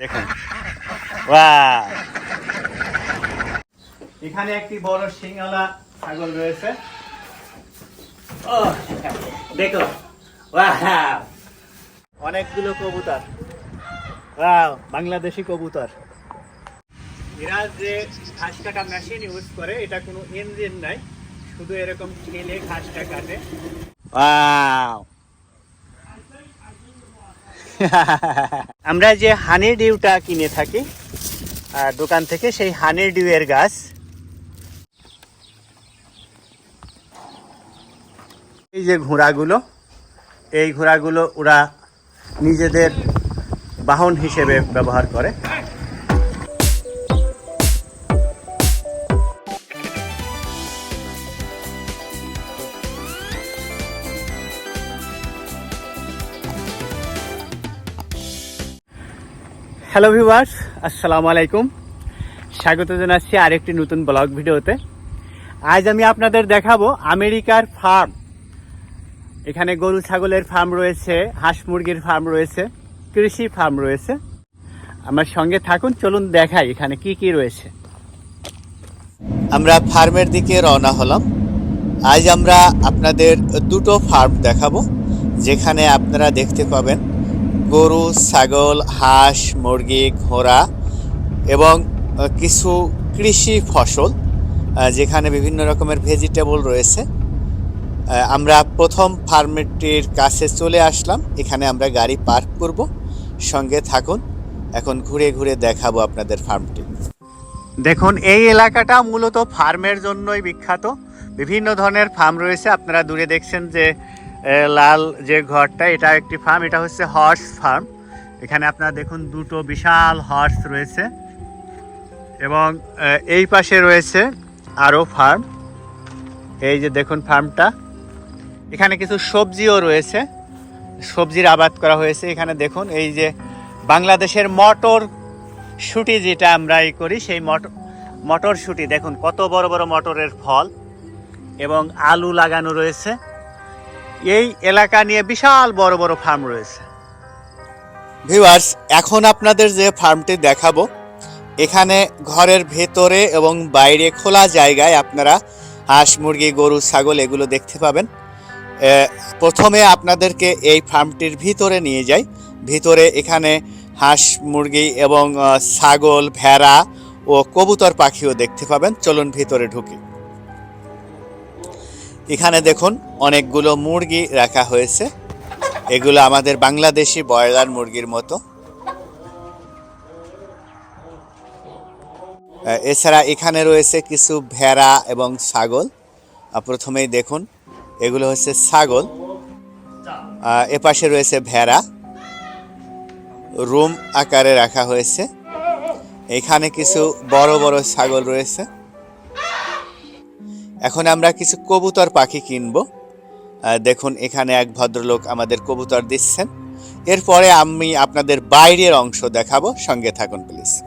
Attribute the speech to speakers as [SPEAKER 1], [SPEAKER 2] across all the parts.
[SPEAKER 1] দেখুন। এখানে একটি বড় সিংহলা ছাগল রয়েছে। ও দেখো। অনেকগুলো কবুতর। বাংলাদেশি কবুতর। এরা যে ঘাস কাটা মেশিন ইউজ করে এটা কোনো ইঞ্জিন নাই। শুধু এরকম ঠেলে ঘাসটা কাটে। ওয়াও আমরা যে হানি ডিউটা কিনে থাকি দোকান থেকে সেই হানি ডিউয়ের গাছ। এই যে ঘোড়াগুলো, এই ঘোড়াগুলো ওরা নিজেদের বাহন হিসেবে ব্যবহার করে। হ্যালো ভিউয়ার্স আসসালামু আলাইকুম স্বাগত জানাচ্ছি আরেকটি নতুন ব্লগ ভিডিওতে। আজ আমি আপনাদের দেখাবো আমেরিকার ফার্ম। এখানে গরু, ছাগলের ফার্ম রয়েছে, হাঁস মুরগির ফার্ম রয়েছে, কৃষি ফার্ম রয়েছে। আমার সঙ্গে থাকুন, চলুন দেখাই এখানে কি কি রয়েছে।
[SPEAKER 2] আমরা ফার্মের দিকে রওনা হলাম। আজ আমরা আপনাদের দুটো ফার্ম দেখাবো, যেখানে আপনারা দেখতে পাবেন গরু, ছাগল, হাঁস, মুরগি, ঘোড়া এবং কিছু কৃষি ফসল যেখানে বিভিন্ন রকমের ভেজিটেবল রয়েছে। আমরা প্রথম ফার্মটির কাছে চলে আসলাম। এখানে আমরা গাড়ি পার্ক করব। সঙ্গে থাকুন। এখন ঘুরে ঘুরে দেখাবো আপনাদের ফার্মটি।
[SPEAKER 1] দেখুন, এই এলাকাটা মূলত ফার্মের জন্যই বিখ্যাত। বিভিন্ন ধরনের ফার্ম রয়েছে। আপনারা দূরে দেখছেন যে লাল যে ঘরটা, এটা একটি ফার্ম এটা হচ্ছে হর্স ফার্ম এখানে আপনারা দেখুন দুটো বিশাল হর্স রয়েছে এবং এই পাশে রয়েছে আরও ফার্ম এই যে দেখুন ফার্মটা এখানে কিছু সবজিও রয়েছে। সবজির আবাদ করা হয়েছে। এখানে দেখুন এই যে বাংলাদেশের মটর শুটি যেটা আমরা এই করি, সেই মটর মটর শুটি। দেখুন কত বড় বড় মটরের ফল এবং আলু লাগানো রয়েছে। এই এলাকা নিয়ে বিশাল বড় বড় ফার্ম রয়েছে।
[SPEAKER 2] ভিউয়ার্স এখন আপনাদের যে ফার্মটি দেখাবো, এখানে ঘরের ভেতরে এবং বাইরে খোলা জায়গায় আপনারা হাঁস, মুরগি, গরু, ছাগল এগুলো দেখতে পাবেন। প্রথমে আপনাদেরকে এই ফার্মটির ভিতরে নিয়ে যাই। ভিতরে এখানে হাঁস, মুরগি এবং ছাগল, ভেড়া ও কবুতর পাখিও দেখতে পাবেন। চলুন ভিতরে ঢুকি। এখানে দেখুন অনেকগুলো মুরগি রাখা হয়েছে। এগুলো আমাদের বাংলাদেশি ব্রয়লার মুরগির মতো। এছাড়া এখানে রয়েছে কিছু ভেড়া এবং ছাগল। প্রথমেই দেখুন, এগুলো হচ্ছে ছাগল। এপাশে রয়েছে ভেড়া। রুম আকারে রাখা হয়েছে। এখানে কিছু বড় বড় ছাগল রয়েছে। এখন আমরা কিছু কবুতর পাখি কিনবো। দেখুন এখানে এক ভদ্রলোক আমাদের কবুতর দিচ্ছেন। এরপরে আমি আপনাদের বাইরের অংশ দেখাবো। সঙ্গে থাকুন প্লিজ।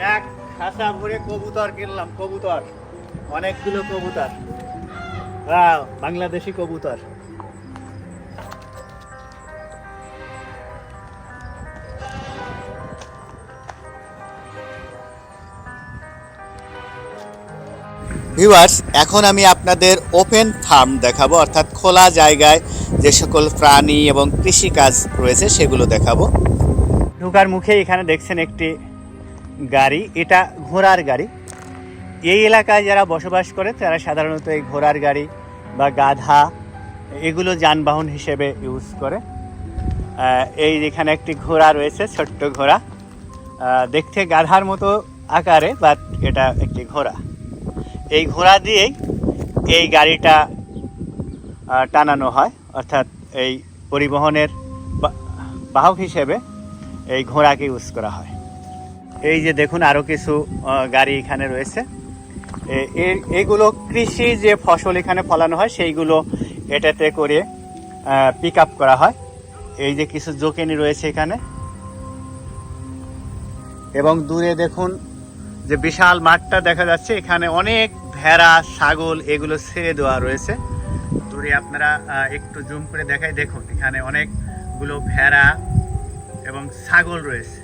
[SPEAKER 1] এক খাসা ভরে কবুতর কিনলাম কবুতর। অনেকগুলো কবুতর। ওয়াও, বাংলাদেশি কবুতর।
[SPEAKER 2] ভিউয়ার্স এখন আমি আপনাদের ওপেন ফার্ম দেখাবো, অর্থাৎ খোলা জায়গায় যে সকল প্রাণী এবং কৃষিকাজ রয়েছে সেগুলো দেখাবো।
[SPEAKER 1] ঢুকার মুখে এখানে দেখছেন একটি গাড়ি, এটা ঘোড়ার গাড়ি। এই এলাকায় যারা বসবাস করে, তারা সাধারণত এই ঘোড়ার গাড়ি বা গাধা, এগুলো যানবাহন হিসেবে ইউজ করে। এই এখানে একটি ঘোড়া রয়েছে, ছোট্ট ঘোড়া। দেখতে গাধার মতো আকারে বাট এটা একটি ঘোড়া। এই ঘোড়া দিয়েই এই গাড়িটা টানানো হয়। অর্থাৎ এই পরিবহনের বাহক হিসেবে এই ঘোড়াকে ইউজ করা হয়। এই যে দেখুন আরও কিছু গাড়ি এখানে রয়েছে। এগুলো কৃষি যে ফসল এখানে ফলানো হয়, সেইগুলো এটাতে করে পিক আপ করা হয়। এই যে কিছু জোকেনি রয়েছে এখানে। এবং দূরে দেখুন যে বিশাল মাঠটা দেখা যাচ্ছে এখানে অনেক ভেড়া ছাগল এগুলো ছেড়ে দেওয়া রয়েছে। দূরে আপনারা একটু জুম করে দেখাই দেখুন এখানে অনেকগুলো ভেড়া এবং ছাগল রয়েছে।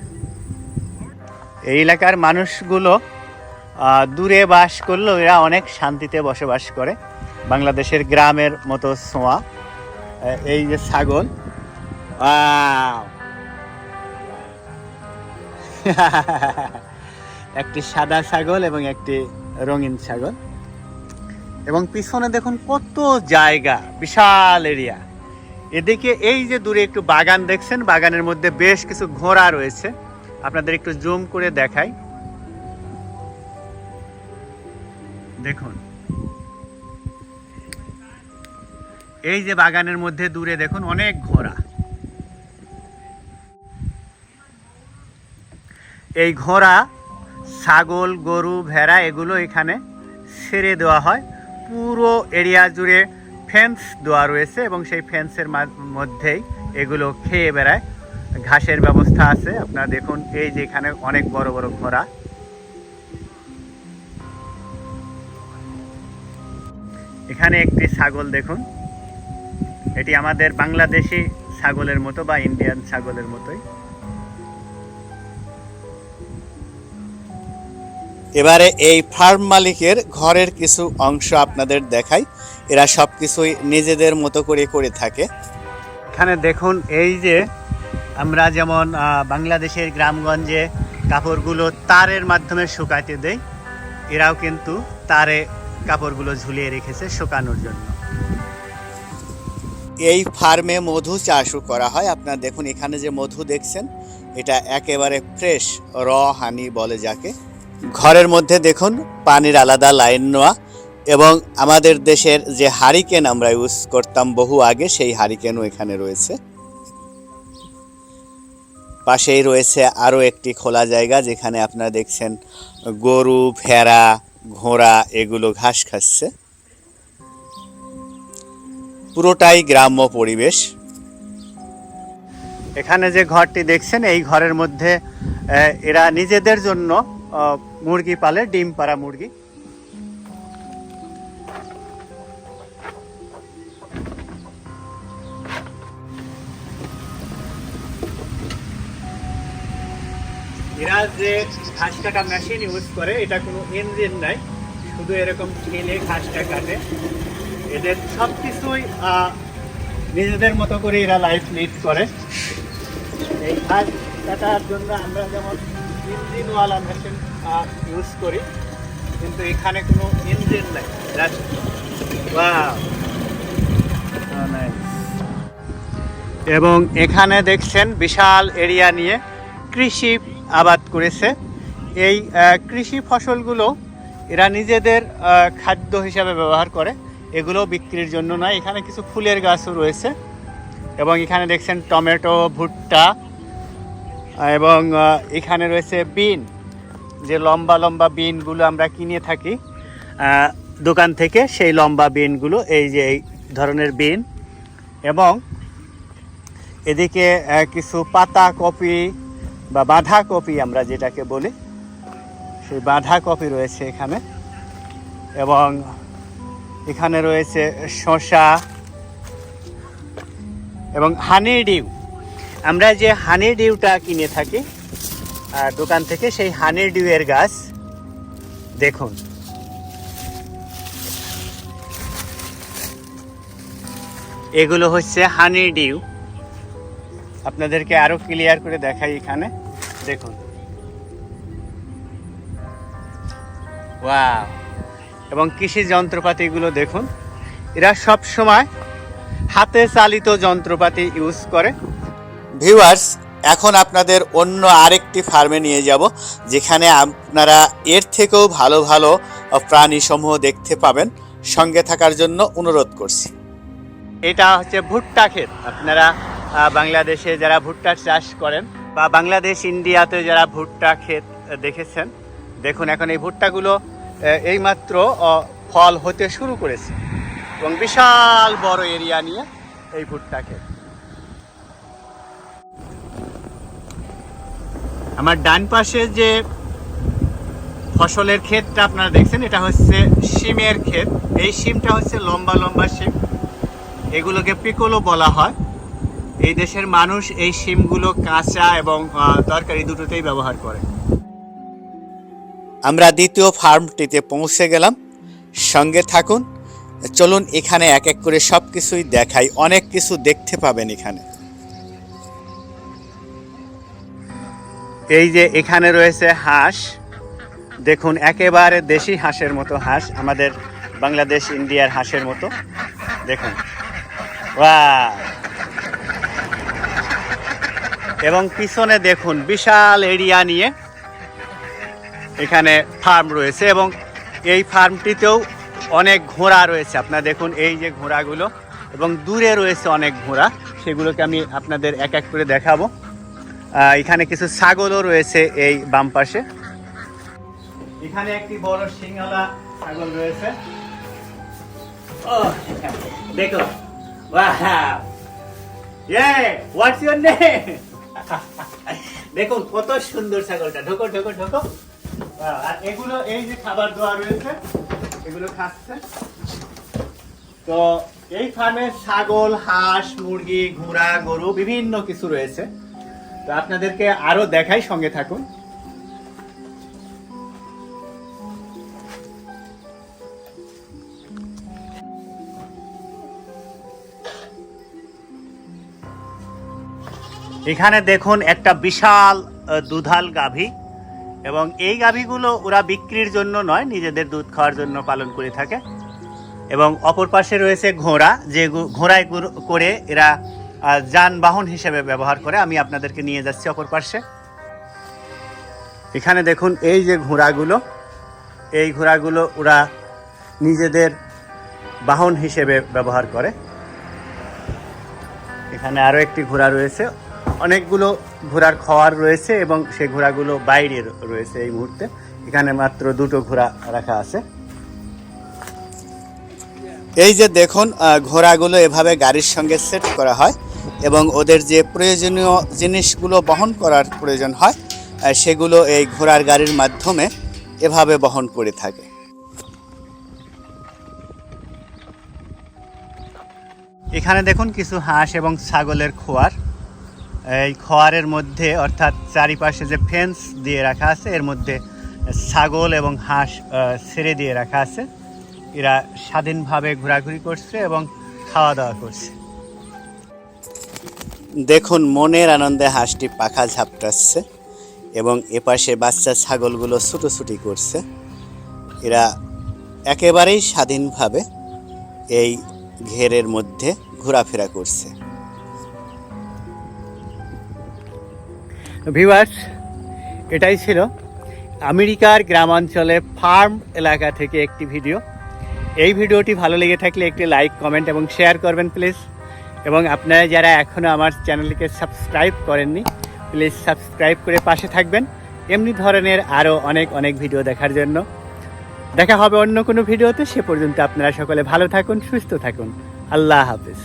[SPEAKER 1] এই এলাকার মানুষগুলো আহ, দূরে বাস করলেও এরা অনেক শান্তিতে বসবাস করে। বাংলাদেশের গ্রামের মতো ছোঁয়া এই যে ছাগল। Wow! একটি সাদা ছাগল এবং একটি রঙিন ছাগল। এবং পিছনে দেখুন কত জায়গা, বিশাল এরিয়া। এদিকে এই যে দূরে একটু বাগান দেখছেন, বাগানের মধ্যে বেশ কিছু ঘোড়া রয়েছে। আপনাদের একটু জুম করে দেখাই। দেখুন। এই যে বাগানের মধ্যে দূরে দেখুন অনেক ঘোড়া। এই ঘোড়া ছাগল, গরু, ভেড়া এগুলো এখানে ছেড়ে দেওয়া হয়। পুরো এরিয়া জুড়ে ফেন্স দেওয়া রয়েছে এবং সেই ফেন্সের মধ্যেই এগুলো খেয়ে বেড়ায়। ঘাসের ব্যবস্থা আছে। আপনারা দেখুন, এই যে এখানে অনেক বড় বড় ঘোড়া। এখানে একটি ছাগল দেখুন। এটি আমাদের বাংলাদেশি ছাগলের মতো বা ইন্ডিয়ান ছাগলের মতোই।
[SPEAKER 2] এবারে এই ফার্ম মালিকের ঘরের কিছু অংশ আপনাদের দেখাই। এরা সব কিছুই নিজেদের মতো করে করে থাকে।
[SPEAKER 1] এখানে দেখুন এই যে আমরা যেমন বাংলাদেশের গ্রামগঞ্জে কাপড়গুলো তারের মাধ্যমে শুকাইতে দেই এরাও কিন্তু তারে কাপড়গুলো ঝুলিয়ে রেখেছে শুকানোর জন্য।
[SPEAKER 2] এই ফার্মে মধু চাষও করা হয়। আপনারা দেখুন এখানে যে মধু দেখছেন এটা একেবারে ফ্রেশ র হানি বলে যাকে। ঘরের মধ্যে দেখুন, পানির আলাদা লাইন নেওয়া এবং আমাদের দেশের যে হারিকেন আমরা ইউজ করতাম বহু আগে, সেই হারিকেনও এখানে রয়েছে। পাশেই রয়েছে আরও একটি খোলা জায়গা, যেখানে আপনারা দেখছেন গরু, ভেড়া, ঘোড়া, এগুলো ঘাস খাচ্ছে। পুরোটাই গ্রাম্য পরিবেশ।
[SPEAKER 1] এখানে যে ঘরটি দেখছেন, এই ঘরের মধ্যে এরা নিজেদের জন্য মুরগি পালে, ডিম পাড়া মুরগি। এরা যে ঘাস কাটা মেশিন ইউজ করে, এটা কোনো ইঞ্জিন নাই, শুধু এরকম ঠেলে ঘাসটা কাটে। এদের সব কিছুই নিজেদের মতো করে এরা লাইফ লিড করে। এই ঘাস কাটার জন্য আমরা যেমন ইঞ্জিনওয়ালা মেশিন ইউজ করি, কিন্তু এখানে কোনো ইঞ্জিন নাই জাস্ট এবং এখানে দেখছেন বিশাল এরিয়া নিয়ে কৃষি আবাদ করেছে। এই কৃষি ফসলগুলো এরা নিজেদের খাদ্য হিসাবে ব্যবহার করে। এগুলো বিক্রির জন্য নয়, এখানে কিছু ফুলের গাছও রয়েছে। এবং এখানে দেখছেন টমেটো, ভুট্টা এবং এখানে রয়েছে বিন, যে লম্বা লম্বা বিনগুলো আমরা কিনে থাকি দোকান থেকে সেই লম্বা বিনগুলো, এই যে এই ধরনের বিন। এবং এদিকে কিছু পাতা কপি বা বাঁধা কপি আমরা যেটাকে বলি, সেই বাঁধা কপি রয়েছে এখানে। এবং এখানে রয়েছে শসা এবং হানি ডিউ। আমরা যে হানি ডিউটা কিনে থাকি দোকান থেকে সেই হানি ডিউয়ের গাছ, দেখুন। এগুলো হচ্ছে হানি ডিউ আপনাদেরকে আরও ক্লিয়ার করে দেখাই এখানে। দেখুন। এবং কৃষি যন্ত্রপাতিগুলো দেখুন। এরা সব সময় হাতে চালিত যন্ত্রপাতি ইউজ করে।
[SPEAKER 2] ভিউয়ার্স এখন আপনাদের অন্য আরেকটি ফার্মে নিয়ে যাব, যেখানে আপনারা এর থেকেও ভালো ভালো প্রাণী সমূহ দেখতে পাবেন। সঙ্গে থাকার জন্য অনুরোধ করছি।
[SPEAKER 1] এটা হচ্ছে ভুট্টা ক্ষেত। আপনারা বাংলাদেশে যারা ভুট্টার চাষ করেন বা বাংলাদেশ, ইন্ডিয়াতে যারা ভুট্টা ক্ষেত দেখেছেন, দেখুন এখন এই ভুট্টাগুলো এইমাত্র ফল হতে শুরু করেছে। এবং বিশাল বড় এরিয়া নিয়ে এই ভুট্টা ক্ষেত। আমার ডান পাশে যে ফসলের ক্ষেতটা আপনারা দেখছেন, এটা হচ্ছে শিমের ক্ষেত। এই শিমটা হচ্ছে লম্বা লম্বা শিম। এগুলোকে পিকোলো বলা হয়। এই দেশের মানুষ এই শিমগুলো কাঁচা এবং তরকারি দুটোতেই ব্যবহার করে।
[SPEAKER 2] আমরা দ্বিতীয় ফার্মটিতে পৌঁছে গেলাম। সঙ্গে থাকুন। চলুন এখানে এক এক করে সব কিছুই দেখাই। অনেক কিছু দেখতে পাবেন এখানে।
[SPEAKER 1] এই যে এখানে রয়েছে হাঁস, দেখুন একেবারে দেশি হাঁসের মতো হাঁস, আমাদের বাংলাদেশ ইন্ডিয়ার হাঁসের মতো। দেখুন। বাহ এবং পিছনে দেখুন বিশাল এরিয়া নিয়ে এখানে ফার্ম রয়েছে এবং এই ফার্মটিতেও অনেক ঘোড়া রয়েছে। আপনারা দেখুন এই যে ঘোড়াগুলো এবং দূরে রয়েছে অনেক ঘোড়া, সেগুলোকে আমি আপনাদের এক এক করে দেখাবো। এখানে কিছু ছাগলও রয়েছে এই বাম পাশে। এখানে একটি বড় সিংহলা ছাগল রয়েছে। দেখো। দেখুন, কত সুন্দর ছাগলটা। ঢোকো ঢোকো ঢোকো। আর এগুলো, এই যে খাবার দেওয়া রয়েছে, এগুলো খাচ্ছে। তো এই ফার্মে ছাগল, হাঁস, মুরগি, ঘোড়া, গরু, বিভিন্ন কিছু রয়েছে। তো আপনাদেরকে আরও দেখাই, সঙ্গে থাকুন। এখানে দেখুন একটা বিশাল দুধাল গাভী। এবং এই গাভীগুলো ওরা বিক্রির জন্য নয়, নিজেদের দুধ খাওয়ার জন্য পালন করে থাকে। এবং অপর পাশে রয়েছে ঘোড়া, যে ঘোড়ায় করে এরা যানবাহন হিসেবে ব্যবহার করে আমি আপনাদেরকে নিয়ে যাচ্ছি অপর পাশে এখানে দেখুন এই যে ঘোড়াগুলো, এই ঘোড়াগুলো ওরা নিজেদের বাহন হিসেবে ব্যবহার করে। এখানে আরও একটি ঘোড়া রয়েছে। অনেকগুলো ঘোড়ার খাওয়ার রয়েছে এবং সেই ঘোড়াগুলো বাইরে রয়েছে এই মুহূর্তে। এখানে মাত্র দুটো ঘোড়া রাখা আছে।
[SPEAKER 2] এই যে দেখুন ঘোড়াগুলো এভাবে গাড়ির সঙ্গে সেট করা হয়। এবং ওদের যে প্রয়োজনীয় জিনিসগুলো বহন করার প্রয়োজন হয় সেগুলো এই ঘোড়ার গাড়ির মাধ্যমে এভাবে বহন করে থাকে।
[SPEAKER 1] এখানে দেখুন কিছু হাঁস এবং ছাগলের খোয়ার। এই খোয়ারের মধ্যে অর্থাৎ চারিপাশে যে ফেন্স দিয়ে রাখা আছে, এর মধ্যে ছাগল এবং হাঁস ছেড়ে দিয়ে রাখা আছে। এরা স্বাধীনভাবে ঘোরাঘুরি করছে এবং খাওয়া দাওয়া করছে।
[SPEAKER 2] দেখুন, মনের আনন্দে হাঁসটি পাখা ঝাপটাচ্ছে এবং এপাশে বাচ্চা ছাগলগুলো ছুটোছুটি করছে। এরা একেবারেই স্বাধীনভাবে এই ঘেরের মধ্যে ঘোরাফেরা করছে।
[SPEAKER 1] ভিউয়ার্স, এটাই ছিল আমেরিকার গ্রামাঞ্চলে ফার্ম এলাকা থেকে একটি ভিডিও। এই ভিডিওটি ভালো লেগে থাকলে একটি লাইক, কমেন্ট এবং শেয়ার করবেন, প্লিজ। এবং আপনারা যারা এখনও আমার চ্যানেলকে সাবস্ক্রাইব করেননি প্লিজ সাবস্ক্রাইব করে পাশে থাকবেন। এমনি ধরনের আরও অনেক অনেক ভিডিও দেখার জন্য। দেখা হবে অন্য কোনো ভিডিওতে সে পর্যন্ত আপনারা সকলে ভালো থাকুন, সুস্থ থাকুন। আল্লাহ হাফিজ।